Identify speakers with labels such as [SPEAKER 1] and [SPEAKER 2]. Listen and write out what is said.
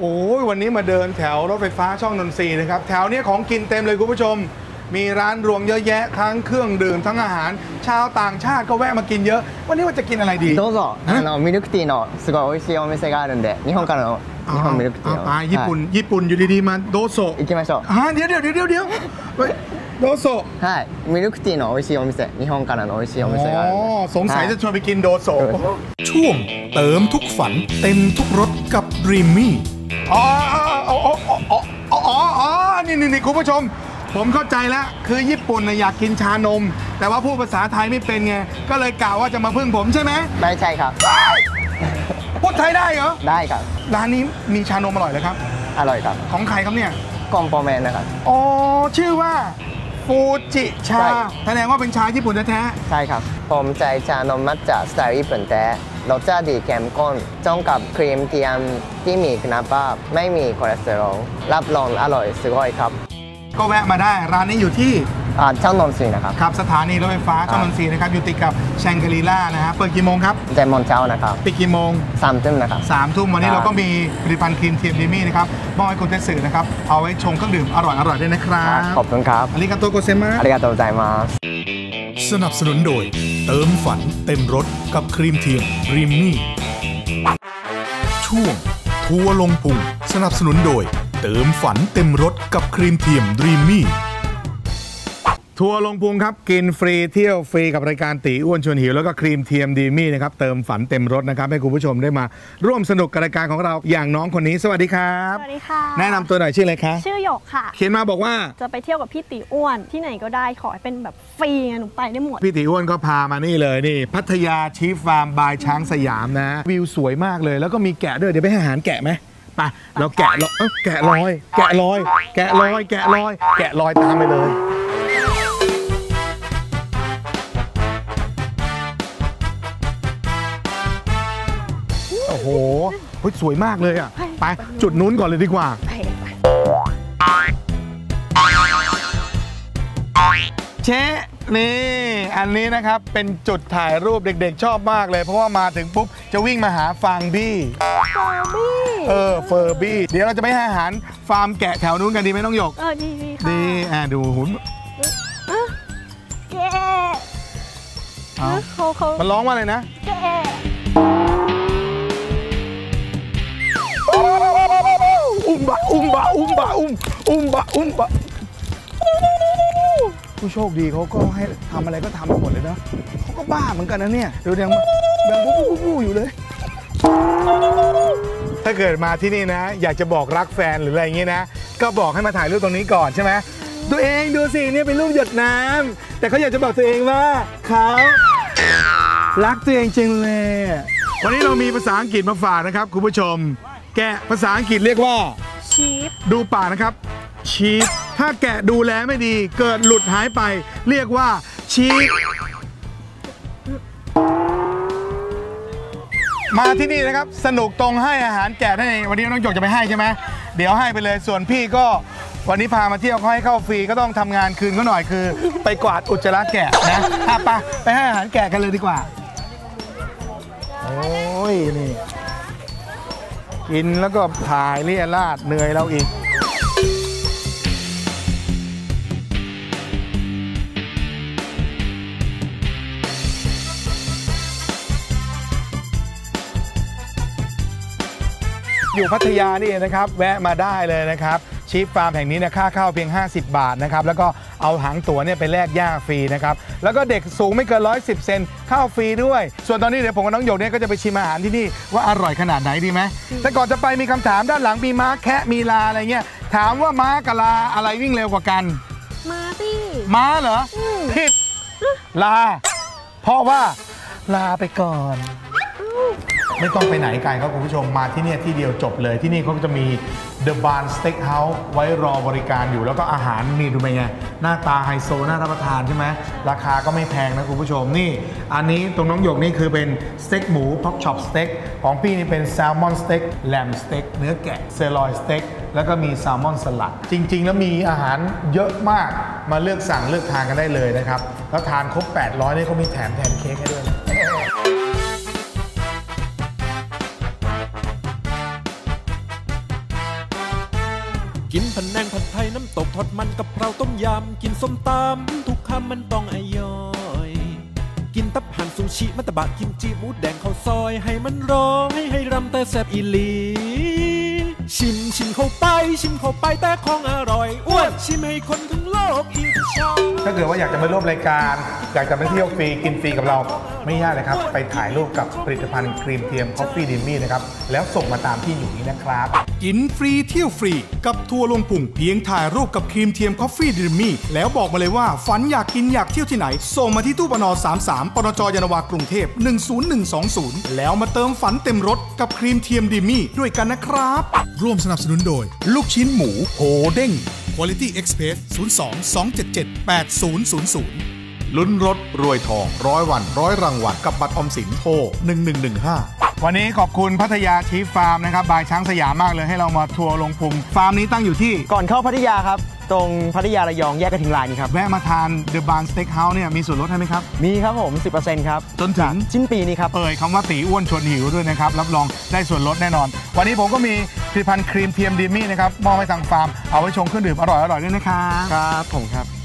[SPEAKER 1] โอ้ยวันนี้มาเดินแถวรถไฟฟ้าช่องนนทรีย์นะครับ แถวเนี้ยของกินเต็มเลยคุณผู้ชม มีร้านรวงเยอะแยะทั้งเครื่องดื่มทั้งอาหาร ชาวต่างชาติก็แวะมากินเยอะ วันนี้ว่าจะกินอะไรดี
[SPEAKER 2] どうぞ
[SPEAKER 1] え
[SPEAKER 2] あのミルクティーのすごい美味しいお店があるんで日本からの日本ミルクティーの
[SPEAKER 1] อ่าไปญี่ปุ่น ญี่ปุ่นอยู่ดีๆมาโดโซะ
[SPEAKER 2] はい行きましょう
[SPEAKER 1] อ่าเดี๋ยวเดี๋ยวเดี๋ยวเดี๋ยวเฮ้ยโดโซะ
[SPEAKER 2] はいミルクティーの美味しいお店日本からの美味しいお店があるん
[SPEAKER 1] อ๋
[SPEAKER 2] で
[SPEAKER 1] อสงสัย
[SPEAKER 2] はい
[SPEAKER 1] จะชวนไปกินโดโซะ
[SPEAKER 3] ช่วงเติมทุกฝันเต็มทุกรสกับ Dreamy
[SPEAKER 1] อ๋ออ๋อ อ๋ออ๋ออ๋ออ๋ออ๋อนี่นี่นี่คุณผู้ชม ผมเข้าใจแล้ว คือญี่ปุ่นน่ะอยากกินชานม แต่ว่าพูดภาษาไทยไม่เป็นไง ก็เลยกล่าวว่าจะมาพึ่งผมใช่ไหม
[SPEAKER 2] ไม่ใช่ครับ
[SPEAKER 1] พูดไทยได้เหรอ
[SPEAKER 2] ได้ครับ
[SPEAKER 1] ร้านนี้มีชานมอร่อยเลยครับ
[SPEAKER 2] อร่อยครับ
[SPEAKER 1] ของใครครับเนี่ย
[SPEAKER 2] คอมโปเมนนะครับ
[SPEAKER 1] อ๋อ ชื่อว่าฟูจิชา
[SPEAKER 2] ใช่
[SPEAKER 1] แสดงว่าเป็นชาญี่ปุ่นแท้
[SPEAKER 2] ใช่ครับ ผมใจชานมมัทฉะสไตล์ญี่ปุ่นแต่ รสชาติดีเค็มข้นจ้องกับครีมเทียมที่มีคุณภาพ ไม่มีคอเลสเตอรอลรับรองอร่อยสุดยครับ
[SPEAKER 1] ก็แวะมาได้ร้านนี้อยู่ที่
[SPEAKER 2] อ่ช่างนนทรีนะครับ
[SPEAKER 1] ครับ สถานีรถไฟฟ้าช่างนนทรีนะครับ อยู่ติดกับแชงกรีล่านะฮะเปิดกี่โมงครับ
[SPEAKER 2] เจ็ดโมเช้านะครับ
[SPEAKER 1] ปิดกี่โมง
[SPEAKER 2] สามทุ่มนะครับ
[SPEAKER 1] สามทุ่มวันนี้เราก็มีผลิตภัณฑ์ครีมเทียมดีมี่นะครับมอบให้คุณเทสื่อนะครับ เอาไว้ชงเครื่องดื่มอร่อยอร่อยด้วยนะครับ
[SPEAKER 2] ขอบคุณครับ
[SPEAKER 1] อาริกาโตโกเซมา
[SPEAKER 2] อาริกาโตใซมา
[SPEAKER 3] สนับสนุนโดย เติมฝันเต็มรถกับครีมเทียมรีมมี่ ช่วง ทัวร์ลงพุงสนับสนุนโดย เติมฝันเต็มรถกับครีมเทียมรีมมี่
[SPEAKER 1] ทัวร์ลงพุงครับ กินฟรีเที่ยวฟรีกับรายการตีอ้วนชวนหิว แล้วก็ครีมเทียมดีมี่นะครับ เติมฝันเต็มรถนะครับ ให้คุณผู้ชมได้มาร่วมสนุกกับรายการของเราอย่างน้องคนนี้ สวัสดีครับ
[SPEAKER 4] สวัสดีค่ะ
[SPEAKER 1] แนะนำตัวหน่อยชื่ออะไรคะ
[SPEAKER 4] ชื่อหยกค่ะ
[SPEAKER 1] เขียนมาบอกว่า
[SPEAKER 4] จะไปเที่ยวกับพี่ตีอ้วนที่ไหนก็ได้ขอให้เป็นแบบฟรีไงหนูไปได้หมด
[SPEAKER 1] พี่ตีอ้วนก็พามานี่เลยนี่ พัทยาชีฟฟาร์มบายช้างสยามนะ วิวสวยมากเลย แล้วก็มีแกะด้วยเดี๋ยวไปให้อาหารแกะไหมไปเราแกะลอยเอ้าแกะลอย แกะลอย แกะลอย แกะลอย แกะลอยตามไปเลย โอ้โหเฮ้ยสวยมากเลยอะ ไปจุดนู้นก่อนเลยดีกว่า เชะนี่อันนี้นะครับเป็นจุดถ่ายรูปเด็กๆ ชอบมากเลย เพราะว่ามาถึงปุ๊บ จะวิ่งมาหาฟางบี้
[SPEAKER 4] ฟาร์บี้
[SPEAKER 1] เออเฟอร์บี้ เดี๋ยวเราจะไปให้อาหารฟาร์มแกะแถวนู้นกันดีไหมน้องหยก
[SPEAKER 4] เออดีดีค่ะ
[SPEAKER 1] ดีอ่าดูหุ่น
[SPEAKER 4] แกะ
[SPEAKER 1] เอา
[SPEAKER 4] เขาเขา
[SPEAKER 1] มันร้องว่าอะไรนะ อุ้มอุ้มบะอุ้มบะผู้โชคดีเขาก็ให้ทำอะไรก็ทำมาหมดเลยนะเขาก็บ้าเหมือนกันนะเนี่ยดูยังยังบู๊บู๊บู๊อยู่เลย ถ้าเกิดมาที่นี่นะ อยากจะบอกรักแฟนหรืออะไรอย่างงี้นะ ก็บอกให้มาถ่ายรูปตรงนี้ก่อนใช่ไหมตัวเองดูสิเนี่ยเป็นรูปหยดน้ำแต่เขาอยากจะบอกตัวเองว่าเขารักตัวเองจริงเลยวันนี้เรามีภาษาอังกฤษมาฝากนะครับคุณผู้ชม แกะภาษาอังกฤษเรียกว่า
[SPEAKER 4] ชีฟ
[SPEAKER 1] ดูปากนะครับ ชีฟถ้าแกะดูแลไม่ดี เกิดหลุดหายไป เรียกว่า ชีฟมาที่นี่นะครับ สนุกตรงให้อาหารแกะนั่นเองวันนี้น้องหยกจะไปให้ใช่ไหมเดี๋ยวให้ไปเลยส่วนพี่ก็วันนี้พามาเที่ยวเขาให้เข้าฟรีก็ต้องทำงานคืนเขาหน่อยคือ ไปกวาดอุจจาระแกะนะอะไปไปให้อาหารแกะกันเลยดีกว่า โอ้ยนี่กินแล้วก็ถ่ายเลี่ยราดเหนื่อยเราอีก อยู่พัทยานี่เองนะครับ แวะมาได้เลยนะครับชีฟฟาร์มแห่งนี้เนะค่าเข้าเพียง 50 บาทนะครับ แล้วก็เอาหางตั๋วเนี่ยไปแลกหญ้าฟรีนะครับ แล้วก็เด็กสูงไม่เกิน 110 เซนเข้าฟรีด้วย ส่วนตอนนี้เดี๋ยวผมกับน้องหยกเนี่ยก็จะไปชิมอาหารที่นี่ว่าอร่อยขนาดไหนดีไหม แต่ก่อนจะไปมีคำถามด้านหลังมีม้าแคะมีลาอะไรเงี้ย ถามว่าม้ากับลาอะไรวิ่งเร็วกว่ากัน
[SPEAKER 4] มาสิ
[SPEAKER 1] ม้าเหรออผิดลา เพราะว่าลาไปก่อน ไม่ต้องไปไหนไกลครับคุณผู้ชมมาที่เนี่ยที่เดียวจบเลยที่นี่เขาก็จะมี The Barn Steakhouse ไว้รอบริการอยู่ แล้วก็อาหารนี่ดูเป็นไง หน้าตาไฮโซน่ารับประทานใช่ไหมราคาก็ไม่แพงนะคุณผู้ชมนี่ อันนี้ตรงน้องหยกนี่คือเป็นสเต็กหมูพ็อกช็อปสเต็กของพี่นี่เป็นแซลมอนสเต็กแลมสเต็กเนื้อแกะเซลอยสเต็กแล้วก็มีแซลมอนสลัด จริง ๆ แล้วมีอาหารเยอะมากมาเลือกสั่งเลือกทานกันได้เลยนะครับแล้วทานครบ 800นี่เขามีแถมแพนเค้กให้ด้วยนะ
[SPEAKER 5] กินผันแนงผัดไทยน้ำตกทอดมันกับเพราต้มยำ กินส้มตำทุกคำมันต้องอร่อย กินตับห่านซูชิมัตตบะกิมจิหมูแดงข้าวซอย ให้มันร้อยให้ให้รำแต่แซบอีหลี ชิมชิมเข้าไป ชิมเข้าไปแต่ของอร่อยอ้วนชิมให้คนทั้งโลกอิจฉา
[SPEAKER 1] ถ้าเกิดว่าอยากจะมาร่วมรายการ อยากจะมาเที่ยวฟรีกินฟรีกับเรา ไม่ยากเลยครับ ไปถ่ายรูปกับผลิตภัณฑ์ครีมเทียม Coffee d i m m y นะครับ แล้วส่งมาตามที่อยู่นี้นะครับ
[SPEAKER 3] กินฟรีเที่ยวฟรีกับทัวร์ลงพุงเพียงถ่ายรูปกับครีมเทียมคอฟฟี่ดิมี่แล้วบอกมาเลยว่าฝันอยากกินอยากเที่ยวที่ไหน ส่งมาที่ตู้ปน33ปนจยานนาวากรุงเทพ10120 แล้วมาเติมฝันเต็มรถกับครีมเทียมดิมี่ด้วยกันนะครับ ร่วมสนับสนุนโดย ลูกชิ้นหมูโหเด้ง Quality Express 02 277 8000 ลุ้นรถรวยทองร้อยวันร้อยรางวัลกับบัตรออมสินโทร1115
[SPEAKER 1] วันนี้ขอบคุณพัทยาชีฟฟาร์มนะครับบายช้างสยามมากเลยให้เรามาทัวร์ลงพุงฟาร์มนี้ตั้งอยู่ที่
[SPEAKER 6] ก่อนเข้าพัทยาครับ ตรงพัทยาระยองแยกกระทิงลายนี่ครับ
[SPEAKER 1] แวะมาทาน The Barn Steakhouse เนี่ยมีส่วนลดให้ไหมครับ
[SPEAKER 6] มีครับผม 10%ครับ
[SPEAKER 1] จนถึง
[SPEAKER 6] สิ้นปีนี้ครับ
[SPEAKER 1] เอ่ยคำว่าตีอ้วนชวนหิวด้วยนะครับรับรองได้ส่วนลดแน่นอน วันนี้ผมก็มีผลิตภัณฑ์ครีมเทียมดีมี่นะครับมอบให้ทางฟาร์มเอาไว้ชงเครื่องดื่มอร่อยๆด้วยนะครับ
[SPEAKER 6] ครับผมครับ